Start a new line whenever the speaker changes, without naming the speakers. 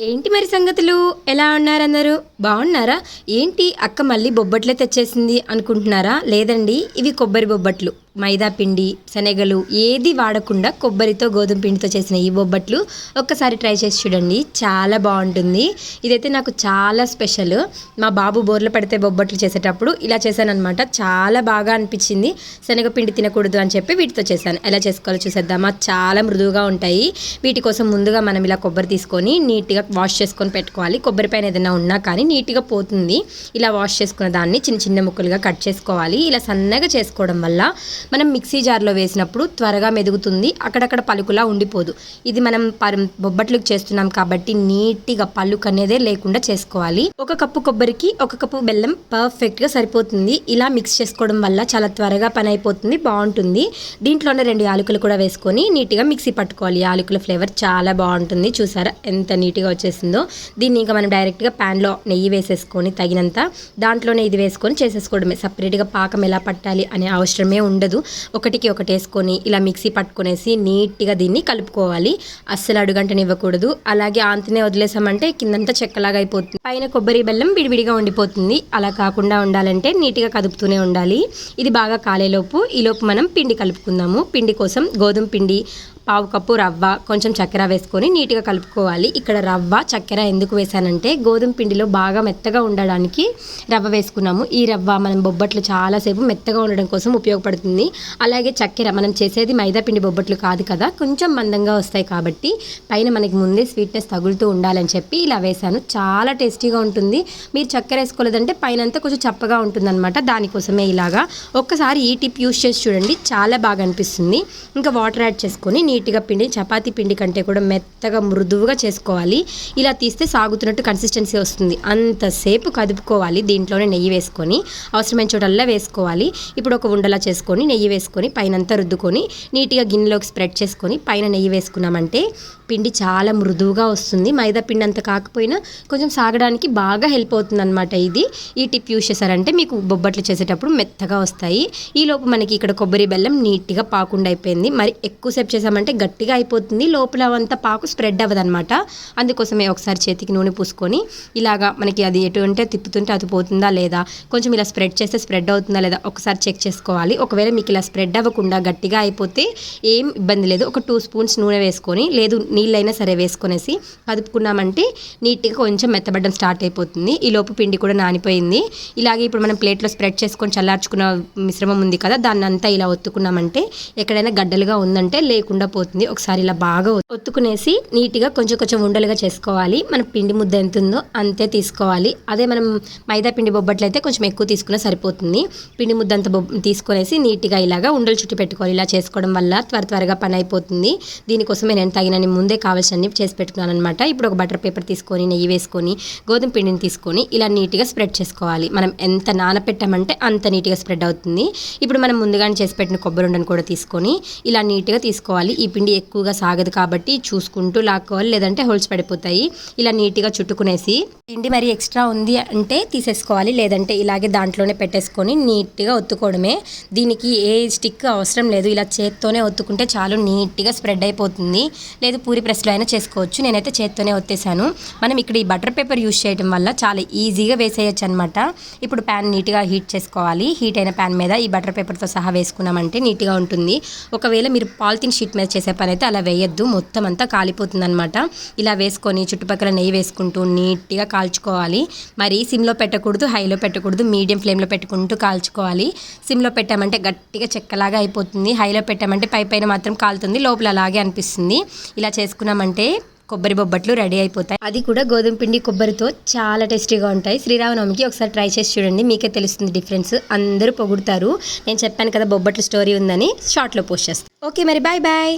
ఏంటి మరి సంగతులు? ఎలా ఉన్నారు బాగున్నారా? ఏంటి అక్క మళ్ళీ బొబ్బట్లే తెచ్చేసింది అనుకుంటున్నారా? లేదండి ఇవి కొబ్బరి బొబ్బట్లు. మైదా పిండి శనగలు ఏది వాడకుండా కొబ్బరితో గోధుమ పిండితో చేసిన ఈ బొబ్బట్లు ఒక్కసారి ట్రై చేసి చూడండి. చాలా బాగుంటుంది. ఇదైతే నాకు చాలా స్పెషల్. మా బాబు బోర్లు పడితే బొబ్బట్లు చేసేటప్పుడు ఇలా చేశానమాట అనమాట చాలా బాగా అనిపించింది. శనగపిండి తినకూడదు అని చెప్పి వీటితో చేశాను. ఎలా చేసుకోవాలో చూసేద్దామా? చాలా మృదువుగా ఉంటాయి. వీటి కోసం ముందుగా మనం ఇలా కొబ్బరి తీసుకొని నీట్గా వాష్ చేసుకొని పెట్టుకోవాలి. కొబ్బరి పైన ఏదైనా ఉన్నా కానీ నీట్గా పోతుంది. ఇలా వాష్ చేసుకున్న దాన్ని చిన్న చిన్న ముక్కలుగా కట్ చేసుకోవాలి. ఇలా సన్నగా చేసుకోవడం వల్ల మనం మిక్సీ జార్లో వేసినప్పుడు త్వరగా మెదుగుతుంది అక్కడక్కడ పలుకులా ఉండిపోదు. ఇది మనం బొబ్బట్లకు చేస్తున్నాం కాబట్టి నీట్గా పలుకు అనేదే లేకుండా చేసుకోవాలి. ఒక కప్పు కొబ్బరికి ఒక కప్పు బెల్లం పర్ఫెక్ట్గా సరిపోతుంది. ఇలా మిక్స్ చేసుకోవడం వల్ల చాలా త్వరగా పని అయిపోతుంది బాగుంటుంది. దీంట్లోనే రెండు యాలకులు కూడా వేసుకొని నీట్గా మిక్సీ పట్టుకోవాలి. యాలకుల ఫ్లేవర్ చాలా బాగుంటుంది. చూసారా ఎంత నీట్గా వచ్చేసిందో. దీన్ని ఇంకా మనం డైరెక్ట్గా ప్యాన్లో నెయ్యి వేసేసుకొని తగినంత దాంట్లోనే ఇది వేసుకొని చేసేసుకోవడమే. సపరేట్గా పాకం ఎలా పట్టాలి అనే అవసరమే ఉండదు. ఒకటికి ఒకటి వేసుకొని ఇలా మిక్సీ పట్టుకునేసి నీట్గా దీన్ని కలుపుకోవాలి. అస్సలు అడుగంటనివ్వకూడదు. అలాగే ఆంతనే వదిలేసామంటే కిందంతా చెక్కలాగా అయిపోతుంది. పైన కొబ్బరి బెల్లం విడివిడిగా ఉండిపోతుంది. అలా కాకుండా ఉండాలంటే నీట్గా కదుపుతూనే ఉండాలి. ఇది బాగా కాలేలోపు. ఈలోపు మనం పిండి కలుపుకుందాము. పిండి కోసం గోధుమ పిండి పావు కప్పు రవ్వ కొంచెం చక్కెర వేసుకొని నీట్గా కలుపుకోవాలి. ఇక్కడ రవ్వ చక్కెర ఎందుకు వేసానంటే గోధుమ పిండిలో బాగా మెత్తగా ఉండడానికి రవ్వ వేసుకున్నాము. ఈ రవ్వ మనం బొబ్బట్లు చాలాసేపు మెత్తగా ఉండడం కోసం ఉపయోగపడుతుంది. అలాగే చక్కెర మనం చేసేది మైదా పిండి బొబ్బట్లు కాదు కదా కొంచెం మందంగా వస్తాయి కాబట్టి పైన మనకి ముందే స్వీట్నెస్ తగులుతూ ఉండాలని చెప్పి ఇలా వేసాను. చాలా టేస్టీగా ఉంటుంది. మీరు చక్కెర వేసుకోలేదంటే పైన అంతా కొంచెం చప్పగా ఉంటుందన్నమాట. దానికోసమే ఇలాగా. ఒక్కసారి ఈ టిప్ యూస్ చేసి చూడండి. చాలా బాగా అనిపిస్తుంది. ఇంకా వాటర్ యాడ్ చేసుకొని నీట్గా పిండి చపాతీ పిండి కంటే కూడా మెత్తగా మృదువుగా చేసుకోవాలి. ఇలా తీస్తే సాగుతున్నట్టు కన్సిస్టెన్సీ వస్తుంది. అంతసేపు కదుపుకోవాలి దీంట్లోనే నెయ్యి వేసుకొని. అవసరమైన చోటల్లా వేసుకోవాలి. ఇప్పుడు ఒక ఉండలా చేసుకొని నెయ్యి వేసుకొని పైనంతా రుద్దుకొని నీట్గా గిన్నెలోకి స్ప్రెడ్ చేసుకొని పైన నెయ్యి వేసుకున్నామంటే పిండి చాలా మృదువుగా వస్తుంది. మైదా పిండి అంత కాకపోయినా కొంచెం సాగడానికి బాగా హెల్ప్ అవుతుంది అనమాట ఇది. ఈ టిప్ యూస్ చేశారంటే మీకు బొబ్బట్లు చేసేటప్పుడు మెత్తగా వస్తాయి. ఈ లోపు మనకి ఇక్కడ కొబ్బరి బెల్లం నీట్గా పాకుండా అయిపోయింది. మరి ఎక్కువసేపు చేసామంటే గట్టిగా అయిపోతుంది. లోపల అంతా పాకు స్ప్రెడ్ అవ్వదన్నమాట. అందుకోసమే ఒకసారి చేతికి నూనె పూసుకొని ఇలాగా మనకి అది ఎటు అంటే తిప్పుతుంటే అది పోతుందా లేదా కొంచెం ఇలా స్ప్రెడ్ చేస్తే స్ప్రెడ్ అవుతుందా లేదా ఒకసారి చెక్ చేసుకోవాలి. ఒకవేళ మీకు ఇలా స్ప్రెడ్ అవ్వకుండా గట్టిగా అయిపోతే ఏం ఇబ్బంది లేదు. ఒక టూ స్పూన్స్ నూనె వేసుకొని లేదు నీళ్ళైనా సరే వేసుకొనేసి కదుపుకున్నామంటే నీట్గా కొంచెం మెత్తబడ్డం స్టార్ట్ అయిపోతుంది. ఈ లోపు పిండి కూడా నానిపోయింది. ఇలాగే ఇప్పుడు మనం ప్లేట్లో స్ప్రెడ్ చేసుకొని చల్లార్చుకున్న మిశ్రమం ఉంది కదా దాన్ని అంతా ఇలా ఒత్తుకున్నామంటే ఎక్కడైనా గడ్డలుగా ఉందంటే లేకుండా పోతుంది. ఒకసారి ఇలా బాగా ఒత్తుకునేసి నీట్గా కొంచెం కొంచెం ఉండలుగా చేసుకోవాలి. మన పిండి ముద్ద ఎంత ఉందో అంతే తీసుకోవాలి. అదే మనం మైదా పిండి బొబ్బట్లు అయితే కొంచెం ఎక్కువ తీసుకున్నా సరిపోతుంది. పిండి ముద్ద అంత బొబ్బ తీసుకునేసి నీట్గా ఇలాగా ఉండలు చుట్టి పెట్టుకోవాలి. ఇలా చేసుకోవడం వల్ల త్వర త్వరగా పని అయిపోతుంది. దీనికోసమే నేను తగినన్ని ముందే కావాల్సినవి చేసి పెట్టుకున్నాను అనమాట ఇప్పుడు ఒక బటర్ పేపర్ తీసుకొని నెయ్యి వేసుకొని గోధుమ పిండిని తీసుకొని ఇలా నీట్గా స్ప్రెడ్ చేసుకోవాలి. మనం ఎంత నానపెట్టామంటే అంత నీట్గా స్ప్రెడ్ అవుతుంది. ఇప్పుడు మనం ముందుగానే చేసి పెట్టిన కొబ్బరి ఉండను కూడా తీసుకొని ఇలా నీట్గా తీసుకోవాలి. ఈ పిండి ఎక్కువగా సాగదు కాబట్టి చూసుకుంటూ లాక్కోవాలి లేదంటే హోల్స్ పడిపోతాయి. ఇలా నీట్గా చుట్టుకునేసి పిండి మరి ఎక్స్ట్రా ఉంది అంటే తీసేసుకోవాలి లేదంటే ఇలాగే దాంట్లోనే పెట్టేసుకొని నీట్గా ఒత్తుకోవడమే. దీనికి ఏ స్టిక్ అవసరం లేదు ఇలా చేత్తోనే ఒత్తుకుంటే చాలు నీట్గా స్ప్రెడ్ అయిపోతుంది. లేదు పూరి ప్రెస్లో అయినా చేసుకోవచ్చు నేనైతే చేత్తోనే ఒత్తేసాను. మనం ఇక్కడ ఈ బటర్ పేపర్ యూస్ చేయడం వల్ల చాలా ఈజీగా వేసేయచ్చు అనమాట ఇప్పుడు ప్యాన్ నీట్గా హీట్ చేసుకోవాలి. హీట్ అయిన ప్యాన్ మీద ఈ బటర్ పేపర్తో సహా వేసుకున్నామంటే నీట్గా ఉంటుంది. ఒకవేళ మీరు పాలిథిన్ షీట్ మీద చేసే పని అయితే అలా వేయద్దు. మొత్తం అంతా కాలిపోతుంది అనమాట ఇలా వేసుకొని చుట్టుపక్కల నెయ్యి వేసుకుంటూ నీట్గా కాల్చుకోవాలి. మరి సిమ్లో పెట్టకూడదు హైలో పెట్టకూడదు మీడియం ఫ్లేమ్లో పెట్టుకుంటూ కాల్చుకోవాలి. సిమ్లో పెట్టామంటే గట్టిగా చెక్కలాగా అయిపోతుంది. హైలో పెట్టామంటే పై పైన మాత్రం కాలుతుంది లోపల అలాగే అనిపిస్తుంది. ఇలా చేసుకున్నామంటే కొబ్బరి బొబ్బట్లు రెడీ అయిపోతాయి. అది కూడా గోధుమ పిండి కొబ్బరితో చాలా టేస్టీగా ఉంటాయి. శ్రీరామనవమికి ఒకసారి ట్రై చేసి చూడండి మీకే తెలుస్తుంది డిఫరెన్స్. అందరూ పొగుడుతారు. నేను చెప్పాను కదా బొబ్బట్లు స్టోరీ ఉందని షార్ట్లో పోస్ట్ చేస్తాను ఓకే మరి బాయ్ బాయ్.